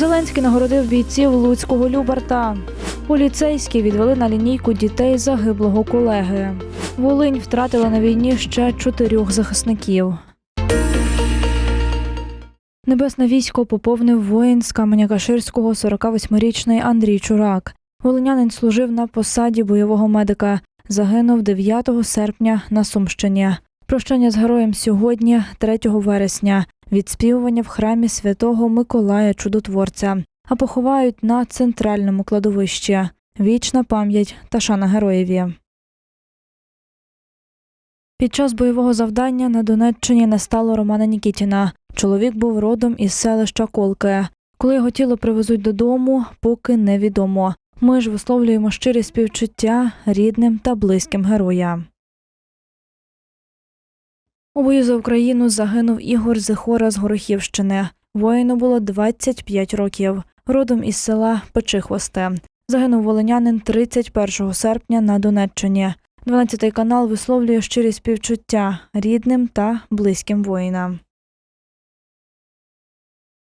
Зеленський нагородив бійців Луцького Любарта. Поліцейські відвели на лінійку дітей загиблого колеги. Волинь втратила на війні ще чотирьох захисників. Небесне військо поповнив воїн з Каменя-Каширського 48-річний Андрій Чурак. Волинянин служив на посаді бойового медика. Загинув 9 серпня на Сумщині. Прощання з героєм сьогодні, 3 вересня. Відспівування в храмі святого Миколая Чудотворця. А поховають на центральному кладовищі. Вічна пам'ять та шана героєві. Під час бойового завдання на Донеччині не стало Романа Нікітіна. Чоловік був родом із селища Колки. Коли його тіло привезуть додому, поки невідомо. Ми ж висловлюємо щирі співчуття рідним та близьким героя. У бою за Україну загинув Ігор Зихора з Горохівщини. Воїну було 25 років. Родом із села Печихвосте. Загинув волинянин 31 серпня на Донеччині. 12-й канал висловлює щирі співчуття рідним та близьким воїнам.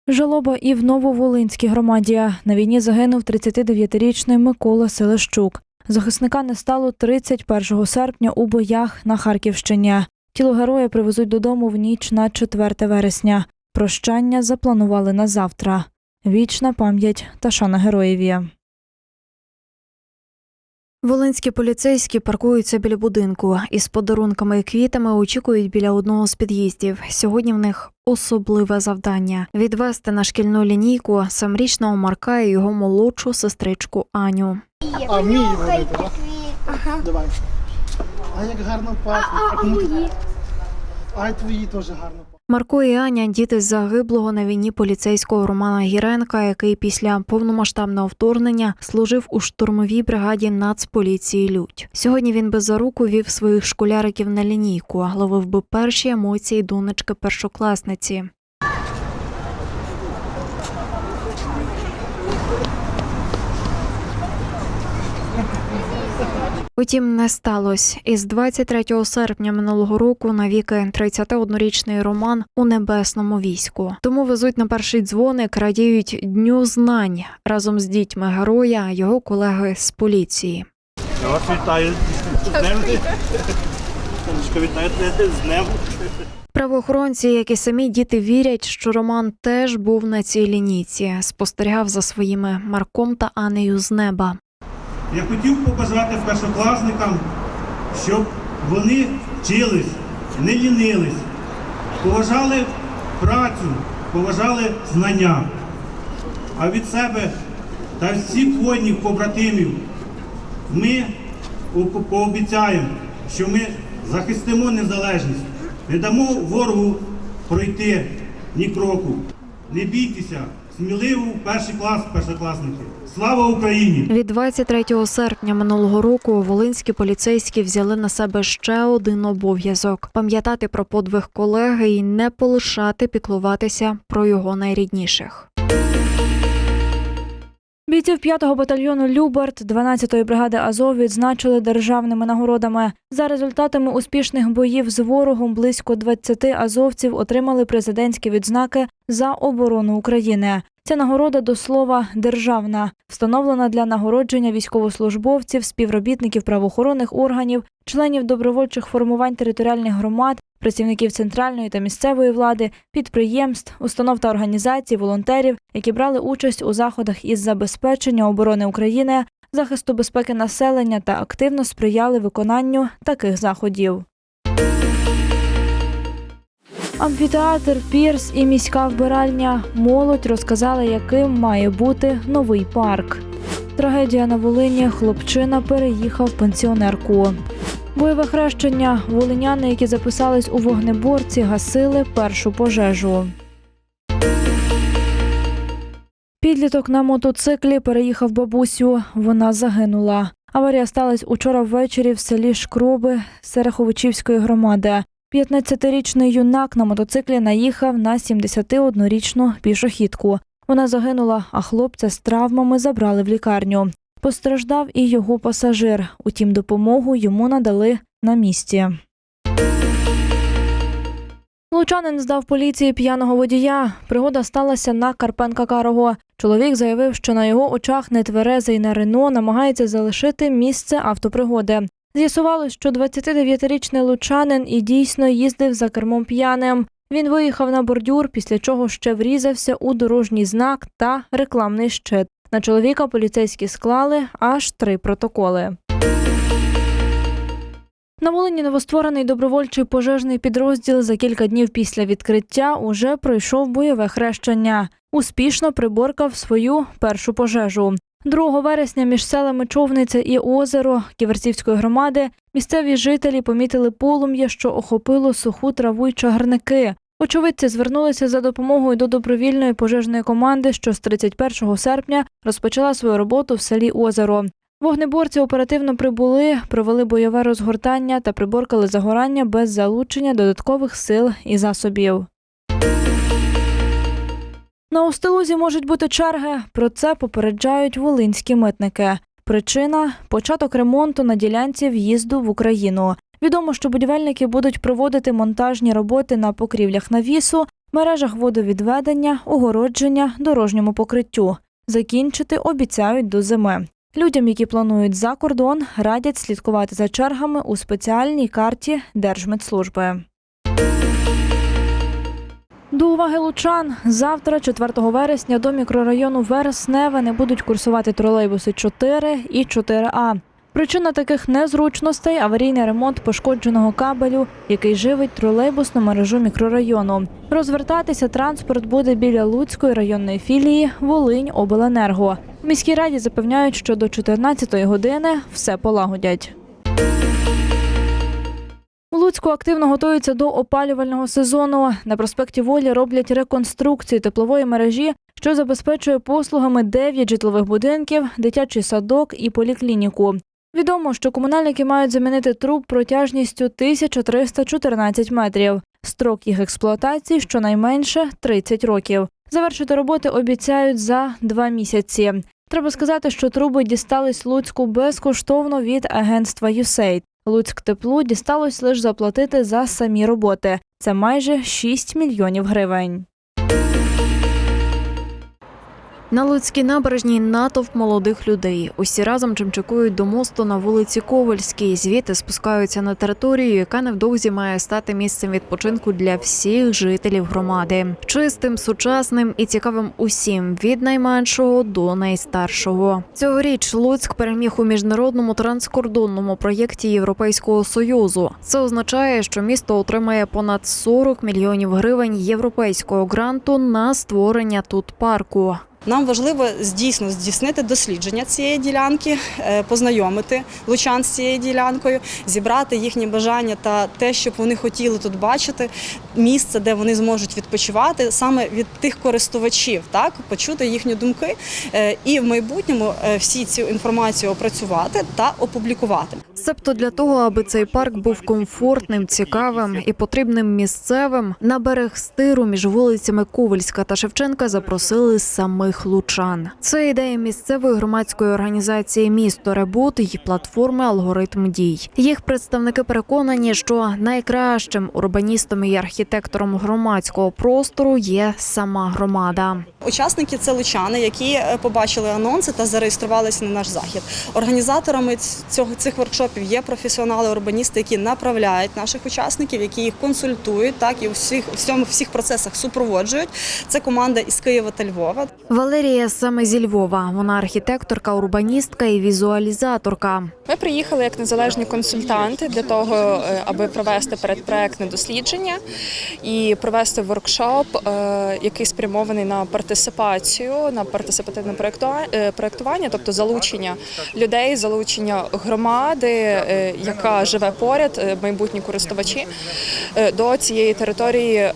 Жалоба і в Нововолинській громаді. На війні загинув 39-річний Микола Селещук. Захисника не стало 31 серпня у боях на Харківщині. Тіло героя привезуть додому в ніч на 4 вересня. Прощання запланували на завтра. Вічна пам'ять та шана героєві. Волинські поліцейські паркуються біля будинку із подарунками і квітами очікують біля одного з під'їздів. Сьогодні в них особливе завдання відвести на шкільну лінійку семирічного Марка і його молодшу сестричку Аню. А водити, так? Ага. Давай. А як гарно А, пахне. а, а мої? А й твої теж гарно. Марко і Аня діти загиблого на війні поліцейського Романа Гіренка, який після повномасштабного вторгнення служив у штурмовій бригаді Нацполіції Людь. Сьогодні він би за руку вів своїх школяриків на лінійку, а ловив би перші емоції донечки першокласниці. Утім, не сталося. Із 23 серпня минулого року навіки 31-річний Роман у небесному війську. Тому везуть на перший дзвоник, радіють дню знань разом з дітьми героя, його колеги з поліції. Я вас вітаю з днем. Правоохоронці, як і самі діти, вірять, що Роман теж був на цій лінійці, спостерігав за своїми Марком та Анею з неба. Я хотів побажати першокласникам, щоб вони вчились, не лінились, поважали працю, поважали знання. А від себе та всіх воїнів, побратимів ми пообіцяємо, що ми захистимо незалежність, не дамо ворогу пройти ні кроку. Не бійтеся, сміливо перший клас, першокласники. Слава Україні! Від 23 серпня минулого року волинські поліцейські взяли на себе ще один обов'язок пам'ятати про подвиг колеги і не полишати піклуватися про його найрідніших. Бійців 5-го батальйону Любарт 12-ї бригади Азов відзначили державними нагородами. За результатами успішних боїв з ворогом близько 20 азовців отримали президентські відзнаки за оборону України. Ця нагорода до слова державна, встановлена для нагородження військовослужбовців, співробітників правоохоронних органів, членів добровольчих формувань територіальних громад, працівників центральної та місцевої влади, підприємств, установ та організацій, волонтерів, які брали участь у заходах із забезпечення оборони України, захисту безпеки населення та активно сприяли виконанню таких заходів. Амфітеатр, пірс і міська вбиральня молодь розказали, яким має бути новий парк. Трагедія на Волині. Хлопчина переїхав пенсіонерку. Бойове хрещення. Волиняни, які записались у вогнеборці, гасили першу пожежу. Підліток на мотоциклі переїхав бабусю. Вона загинула. Аварія сталася учора ввечері в селі Шкроби Сереховичівської громади. 15-річний юнак на мотоциклі наїхав на 71-річну пішохідку. Вона загинула, а хлопця з травмами забрали в лікарню. Постраждав і його пасажир. Утім, допомогу йому надали на місці. Лучанин здав поліції п'яного водія. Пригода сталася на Карпенка Карого. Чоловік заявив, що на його очах нетверезий на Рено намагається залишити місце автопригоди. З'ясувалось, що 29-річний лучанин і дійсно їздив за кермом п'яним. Він виїхав на бордюр, після чого ще врізався у дорожній знак та рекламний щит. На чоловіка поліцейські склали аж три протоколи. На Волині новостворений добровольчий пожежний підрозділ за кілька днів після відкриття уже пройшов бойове хрещення. Успішно приборкав свою першу пожежу. 2 вересня між селами Човниця і озеро Ківерцівської громади місцеві жителі помітили полум'я, що охопило суху траву й чагарники. Очевидці звернулися за допомогою до добровільної пожежної команди, що з 31 серпня розпочала свою роботу в селі Озеро. Вогнеборці оперативно прибули, провели бойове розгортання та приборкали загорання без залучення додаткових сил і засобів. На Устилузі можуть бути черги. Про це попереджають волинські митники. Причина початок ремонту на ділянці в'їзду в Україну. Відомо, що будівельники будуть проводити монтажні роботи на покрівлях навісу, мережах водовідведення, огородження, дорожньому покриттю. Закінчити обіцяють до зими. Людям, які планують за кордон, радять слідкувати за чергами у спеціальній карті Держмедслужби. До уваги лучан. Завтра, 4 вересня, до мікрорайону Вересневе не будуть курсувати тролейбуси 4 і 4А. Причина таких незручностей аварійний ремонт пошкодженого кабелю, який живить тролейбусну мережу мікрорайону. Розвертатися транспорт буде біля Луцької районної філії Волинь Обленерго. В міській раді запевняють, що до 14-ї години все полагодять. У Луцьку активно готуються до опалювального сезону. На проспекті Волі роблять реконструкцію теплової мережі, що забезпечує послугами 9 житлових будинків, дитячий садок і поліклініку. Відомо, що комунальники мають замінити труб протяжністю 1314 метрів. Строк їх експлуатації щонайменше 30 років. Завершити роботи обіцяють за два місяці. Треба сказати, що труби дістались Луцьку безкоштовно від агентства USAID. Луцьк теплу дісталось лише заплатити за самі роботи. Це майже 6 мільйонів гривень. На Луцькій набережній натовп молодих людей. Усі разом чимчикують до мосту на вулиці Ковальській. Звідти спускаються на територію, яка невдовзі має стати місцем відпочинку для всіх жителів громади. Чистим, сучасним і цікавим усім від найменшого до найстаршого. Цьогоріч Луцьк переміг у міжнародному транскордонному проєкті Європейського союзу. Це означає, що місто отримає понад 40 мільйонів гривень європейського гранту на створення тут парку. Нам важливо дійсно здійснити дослідження цієї ділянки, е, познайомити лучан з цією ділянкою, зібрати їхні бажання та те, щоб вони хотіли тут бачити, місце, де вони зможуть відпочивати, саме від тих користувачів, так почути їхні думки е, і в майбутньому е, всі цю інформацію опрацювати та опублікувати. Себто для того, аби цей парк був комфортним, цікавим і потрібним місцевим, на берег стиру між вулицями Ковальська та Шевченка запросили самих лучан. Це ідея місцевої громадської організації Місто Ребут і платформи Алгоритм дій. Їх представники переконані, що найкращим урбаністом і архітектором громадського простору є сама громада. Учасники це лучани, які е, побачили анонси та зареєструвалися на наш захід. Організаторами цього цих воркшопів є професіонали урбаністи, які направляють наших учасників, які їх консультують, так і у всіх всьому всіх процесах супроводжують. Це команда із Києва та Львова. Валерія саме зі Львова. Вона архітекторка, урбаністка і візуалізаторка. Ми приїхали як незалежні консультанти для того, е, аби провести передпроектне дослідження і провести воркшоп, е, який спрямований на партисипацію, на партисипативне проєктуа- е, проєктування, тобто залучення людей, залучення громади, яка живе поряд, майбутні користувачі до цієї території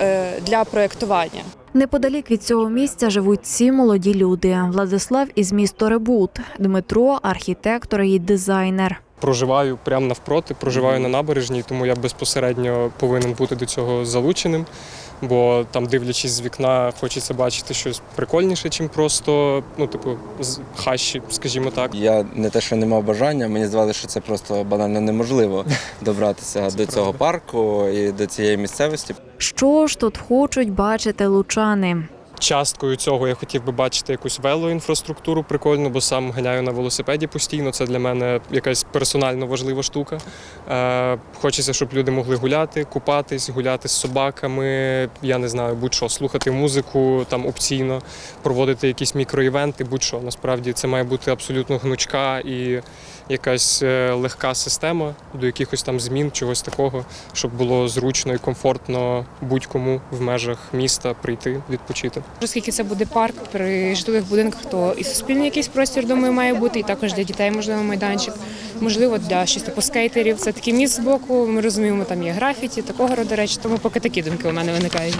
для проєктування. Неподалік від цього місця живуть ці молоді люди. Владислав із міста Ребут, Дмитро, архітектор і дизайнер. проживаю прямо навпроти, проживаю на набережній, тому я безпосередньо повинен бути до цього залученим. Бо там, дивлячись з вікна, хочеться бачити щось прикольніше, чим просто, ну, типу, з хащі, скажімо так. Я не те, що не мав бажання, мені здавалося, що це просто банально неможливо добратися до цього парку і до цієї місцевості. Що ж тут хочуть бачити лучани? Часткою цього я хотів би бачити якусь велоінфраструктуру прикольну, бо сам ганяю на велосипеді постійно. Це для мене якась персонально важлива штука. Е, хочеться, щоб люди могли гуляти, купатись, гуляти з собаками. Я не знаю, будь-що, слухати музику там опційно, проводити якісь мікроівенти, будь-що. Насправді це має бути абсолютно гнучка і якась е, легка система до якихось там змін, чогось такого, щоб було зручно і комфортно будь-кому в межах міста прийти відпочити. Оскільки це буде парк при житлових будинках, то і суспільний якийсь простір, думаю, має бути, і також для дітей, можливо, майданчик. Можливо, для щось типу скейтерів. Це такий міст з боку. Ми розуміємо, там є графіті, такого роду речі. Тому поки такі думки у мене виникають.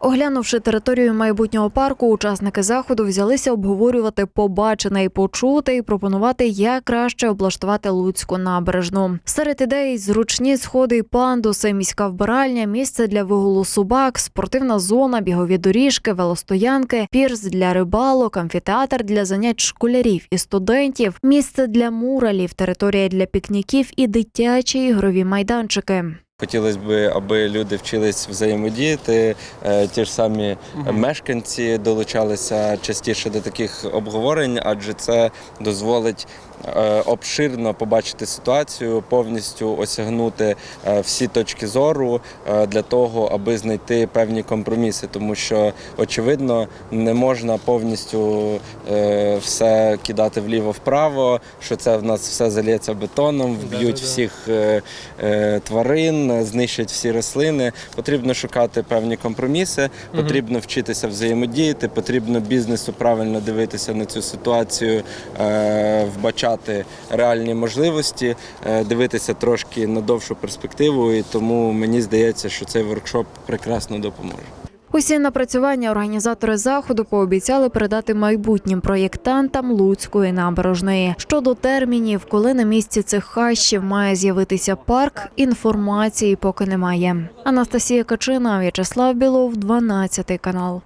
Оглянувши територію майбутнього парку, учасники заходу взялися обговорювати побачене і почуте і пропонувати, як краще облаштувати Луцьку набережну. Серед ідей зручні сходи пандуси, міська вбиральня, місце для вигулу собак, спортивна зона, бігові доріжки, велостоянки, пірс для рибалок, амфітеатр для занять школярів і студентів, місце для муралів, територія для пікніків і дитячі ігрові майданчики. Хотілося б, аби люди вчились взаємодіяти, е, ті ж самі мешканці долучалися частіше до таких обговорень, адже це дозволить е, обширно побачити ситуацію, повністю осягнути е, всі точки зору для того, аби знайти певні компроміси, тому що очевидно не можна повністю все кидати вліво-вправо, що це в нас все залється бетоном, вб'ють всіх е, знищать всі рослини. Потрібно шукати певні компроміси, потрібно вчитися взаємодіяти, потрібно бізнесу правильно дивитися на цю ситуацію, е, вбачати реальні можливості, е, дивитися трошки на довшу перспективу. І тому мені здається, що цей воркшоп прекрасно допоможе. Усі напрацювання організатори заходу пообіцяли передати майбутнім проєктантам Луцької набережної. Щодо термінів, коли на місці цих хащів має з'явитися парк, інформації поки немає. Анастасія Качина, В'ячеслав Білов, 12 канал.